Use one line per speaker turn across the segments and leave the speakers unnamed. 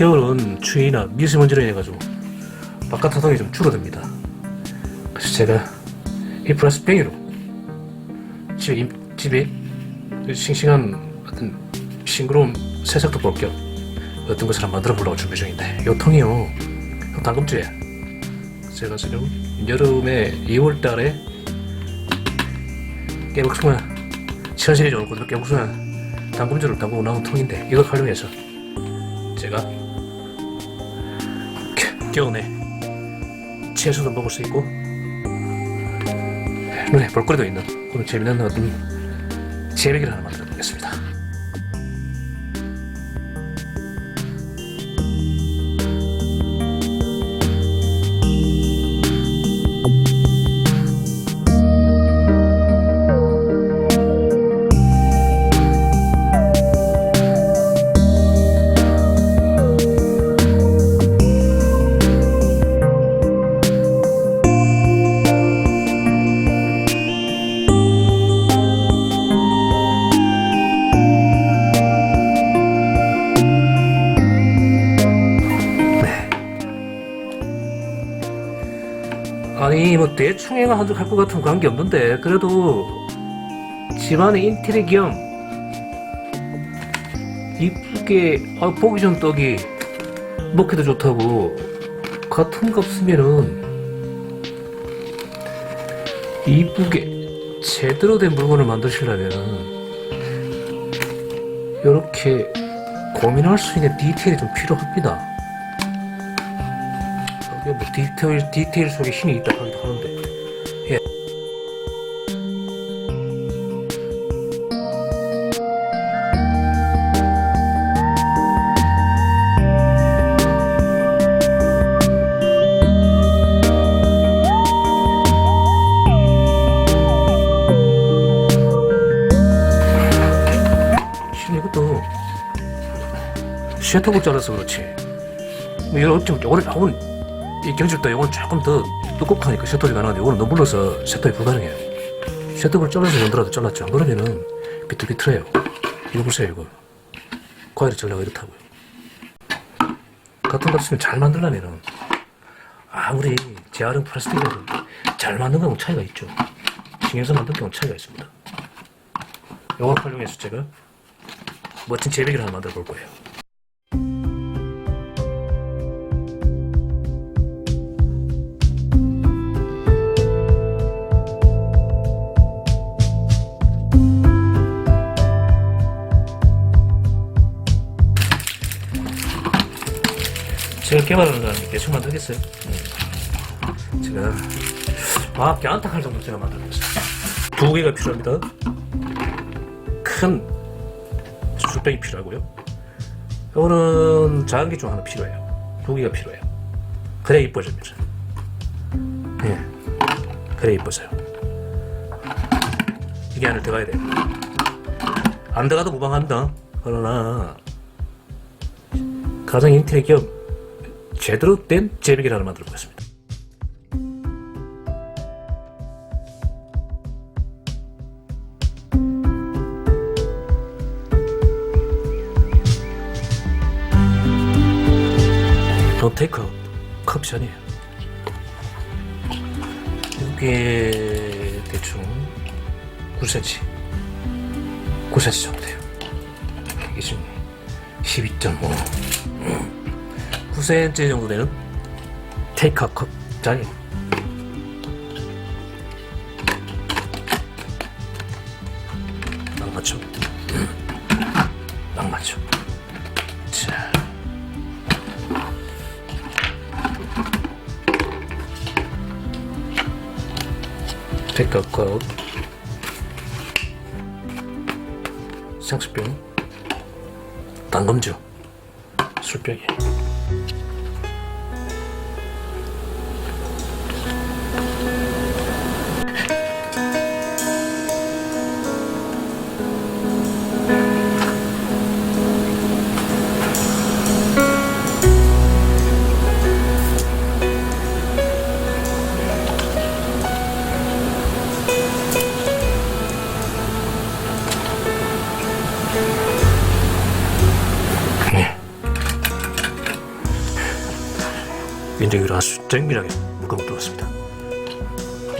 겨울은 추위나 미세먼지로 인해가지고 바깥 활동이 좀 줄어듭니다. 그래서 제가 이 플라스틱병으로 집에, 임- 집에 싱싱한 어떤 싱그러운 새싹도 볼 겸 어떤 것을 한번 만들어 보려고 준비 중인데 요 통이요 다음 주에 제가 지금 여름에 2월 달에 깨국수나 시원시리 좋은 고등 깨국수나 담금주를 담그고 나온 통인데 이걸 활용해서 제가 겨- 겨우내 채소도 먹을 수 있고 눈에 볼거리도 있는 그런 재미난 어떤 재배기를 하나 보겠습니다. 아니 뭐 대충 해가 한적 할것 같은 관계 없는데 그래도 집안의 인테리어 겸 이쁘게 아, 보기 전 떡이 먹기도 좋다고 같은 값 쓰면은 이쁘게 제대로 된 물건을 만드시려면 이렇게 고민할 수 있는 디테일이 좀 필요합니다. 디테일 디테일 속에 신이 있다 하기도 하는데 예. 신 이것도 쉐터볼 잘라서 그렇지 뭐 이런 어쩜 오늘 오늘 이 경질도 이건 조금 더 두껍하니까 셔터이 가능한데 이거는 너무 불러서 셔터이 불가능해요. 셔터를 잘라서 연더라도 잘랐죠. 안 그러면은 비틀비틀해요. 이거 보세요 이거. 과일이 전략가 이렇다고요. 같은 값 쓰면 잘 만들려면은 아무리 재활용 플라스틱이라도 잘 만든 거하고 차이가 있죠. 신경써 만든 거하고 차이가 있습니다. 이걸 활용해서 제가 멋진 재배기를 하나 만들어 볼 거예요. 제가 개발하는 사람이 대충 만들겠어요. 음. 제가 과학계 안팎할 정도 제가 만들었어요. 두 개가 필요합니다. 큰 술병이 필요하고요. 이거는 작은 게 좀 하나 필요해요. 두 개가 필요해요. 그래 이뻐집니다. 예, 그래 이뻐져요. 이게 안에 들어가야 돼요. 안 들어가도 무방합니다. 그러나 가장 인테리어 겸 제대로 된 재배기를 하나 만들어 보겠습니다. 9cm 정도 되는 테이크아웃 컵. 짜리 딱 맞춰. 딱 맞춰. 자. 테이크아웃 컵. 상수병. 당금주 술병이에 정밀하게 묶어놓 뚫었습니다.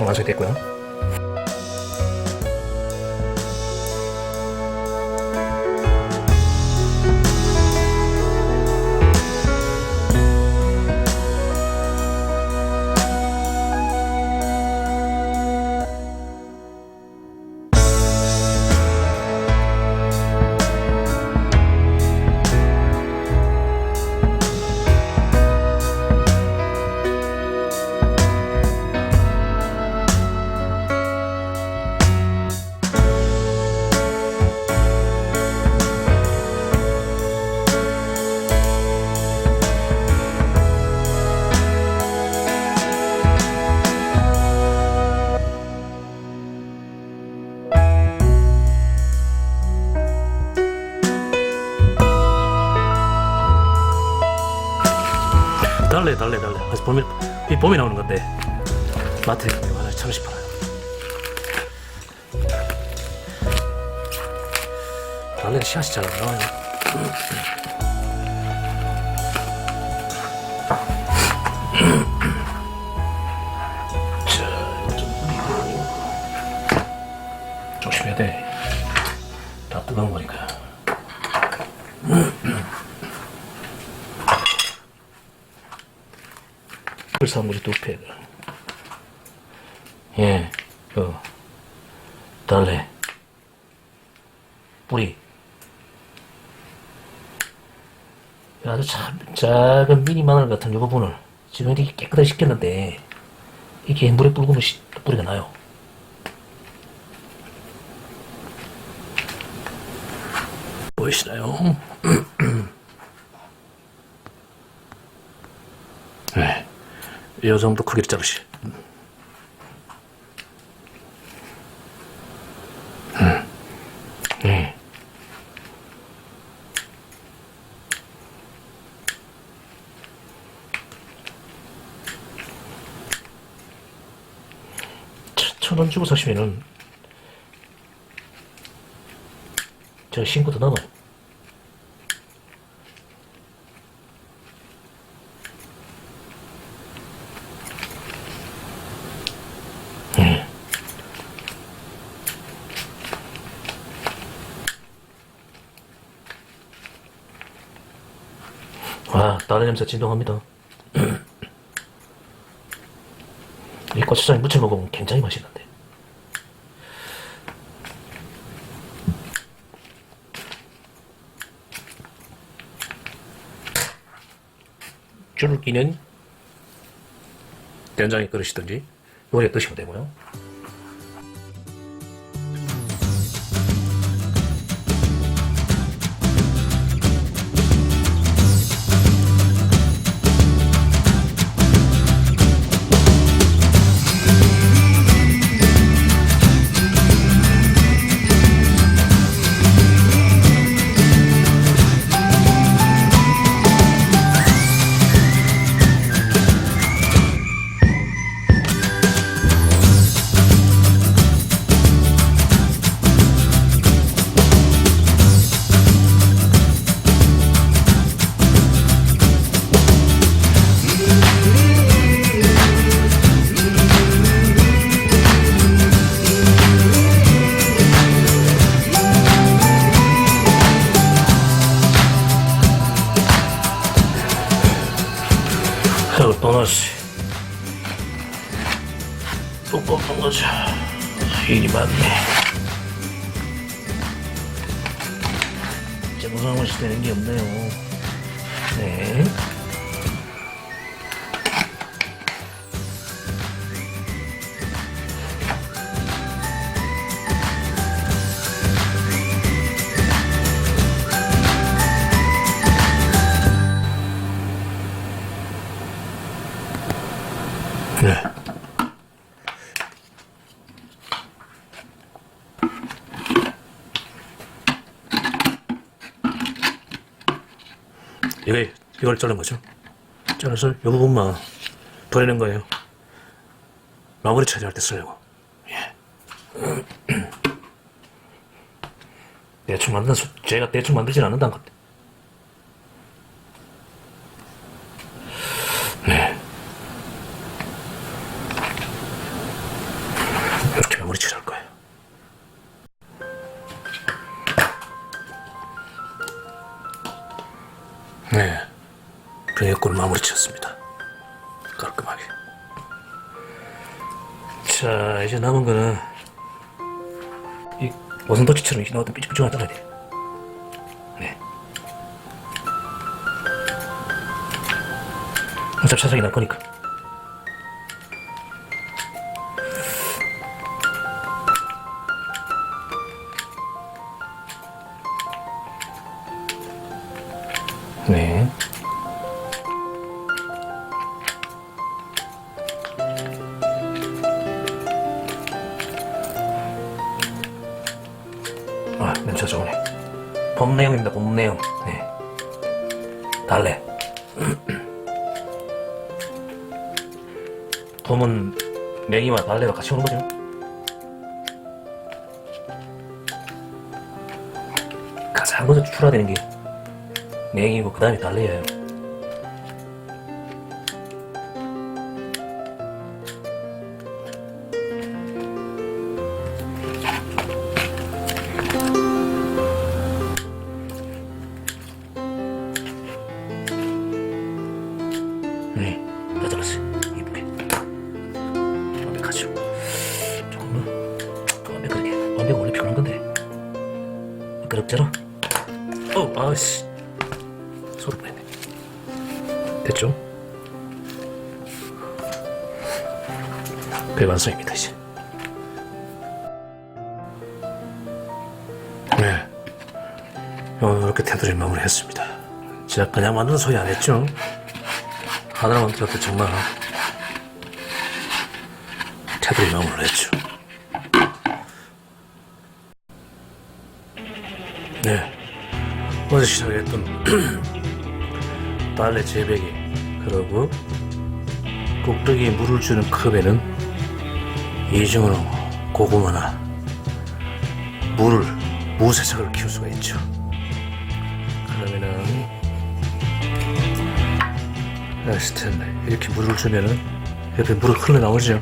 완성됐고요. 불사무리 두 팩. 예, 그, 달래. 뿌리. 아주 참, 작은 미니 마늘 같은 이 부분을 지금 이렇게 깨끗하게 씻겼는데, 이렇게 물에 불구면 시- 뿌리가 나요. 보이시나요? 이 정도 크기로 자르시. 천원 주고 사시면은 저 신고도 넘어요. 와, 다른 냄새 진동합니다. 이 고추장에 무쳐 먹으면 굉장히 맛있는데. 줄을 끼는 된장에 끓으시든지 요리에 드시면 되고요. 또다시 또 뽑는 거죠. 일이 많네. 이제 것이 되는 게 없네요. 네. 네. 이게 이걸 자른 거죠. 잘라서 이 부분만 버리는 거예요. 마무리 처리할 때 쓰려고. 예. 대충 만든 수, 제가 대충 만들진 않는다는 것. 병역골 마무리 지었습니다. 깔끔하게. 자, 이제 남은 거는 이 원선도치처럼 이렇게 나왔던 삐죽삐죽한 잘라야 돼. 네. 어차피 차상이 날 거니까. 봄 내용입니다, 봄 내용. 네. 달래. 봄은 냉이와 달래가 같이 오는 거죠. 가장 먼저 추출화되는 게 냉이고 그 다음에 달래예요. 소리 뻔했네. 됐죠? 배완성입니다, 이제. 네. 어, 이렇게 테두리 마무리 했습니다. 제가 그냥 만드는 소리 안 했죠? 하나만 들어도 정말 테두리 마무리를 했죠. 네. 어제 시작했던 빨래 재배기 그리고 꼭대기에 물을 주는 컵에는 이중으로 고구마나 물을 무세척을 키울 수가 있죠. 그러면은 했을 텐데 이렇게 물을 주면은 옆에 물이 흘러나오죠.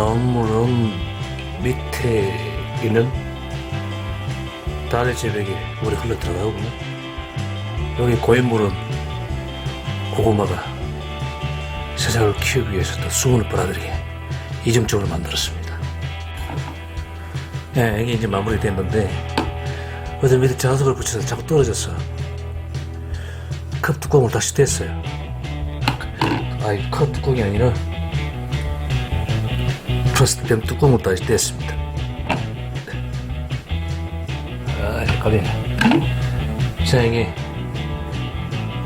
물은 밑에 있는 다리 재배기에 물이 흘러 들어가거든요. 여기 고인 물은 고구마가 세상을 키우기 위해서 또 수분을 빨아들이게 이중적으로 만들었습니다. 네, 이게 이제 마무리됐는데 어제 밑에 자석을 붙여서 자꾸 떨어졌어. 컵 뚜껑을 다시 뗐어요. 아이 컵 뚜껑이 아니라 플라스틱 병 뚜껑을 다시 뗐습니다. 아, 헷갈리네. 자, 이게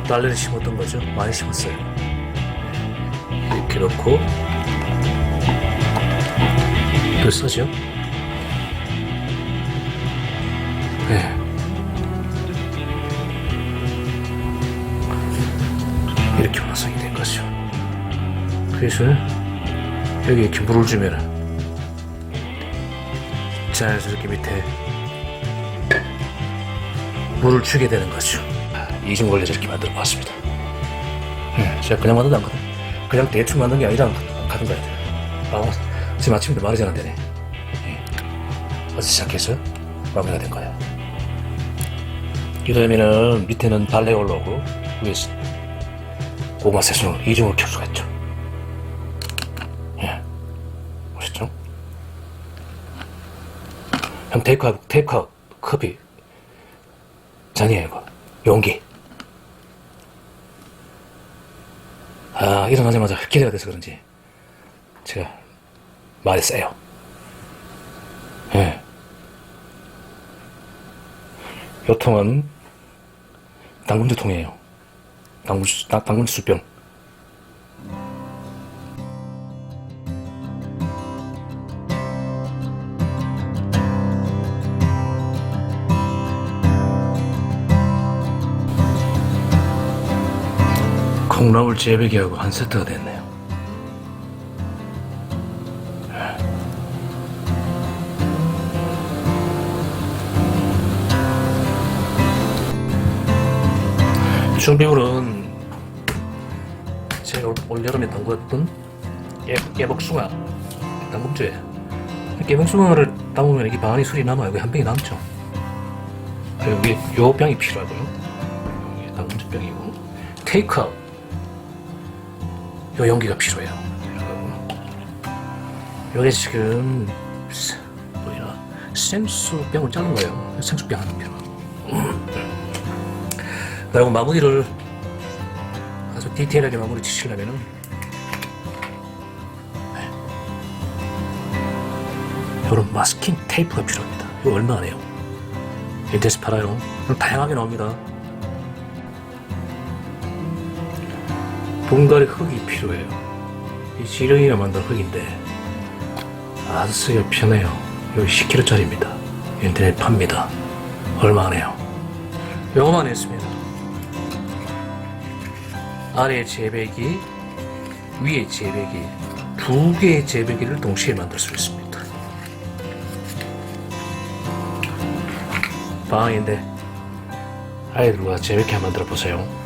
딸내를 심었던 거죠. 많이 심었어요. 이렇게 넣고 이걸 써죠. 네. 이렇게 완성이 된 거죠. 그래서 여기 이렇게 물을 주면은 자연스럽게 밑에 물을 주게 되는 거죠. 이중 원래 저렇게 만들어 봤습니다. 네, 제가 그냥 만든 안 거든. 그냥 대충 만든 게 아니라 가야 돼요. 아, 지금 아침인데 말이 잘 안 되네. 예. 어제 시작해서 마무리가 된 거예요. 이러면은 밑에는 달래 올라오고 위에 고구마 세수는 이중으로 켤 수가 있죠. 형 테이크아웃, 테이크아웃 커피 잔이에요, 이거. 용기. 아, 일어나자마자 기대가 돼서 그런지 제가 말이 세요. 예. 요 통은 당근주 통이에요. 당근주, 당- 당근주 수병. 콩 나물 재배기하고 한 세트가 됐네요. 준비물은 제가 올- 올 여름에 담궜던 깨, 깨복숭아 담금주에 깨복숭아를 담으면 이게 반이 술이 남아요. 여기 한 병이 남죠. 그리고 여기 요 병이 필요하고요. 담금주 병이고 테이크아웃 요 용기가 필요해요. 요게 지금 스- 뭐이나 생수병을 자른 거예요. 생수병 하나 필요. 그리고 마무리를 아주 디테일하게 마무리 치시려면은 이런 마스킹 테이프가 필요합니다. 이거 얼마 안 해요? 팔아요. 다양하게 나옵니다. 분갈이 흙이 필요해요. 이 지렁이가 만든 흙인데 아주 쓰기가 편해요. 여기 10kg짜리입니다. 인터넷 팝니다. 얼마 안 해요? 요거만 했습니다. 아래 재배기, 위에 재배기 두 개의 재배기를 동시에 만들 수 있습니다. 방인데 아이들과 재밌게 만들어 보세요.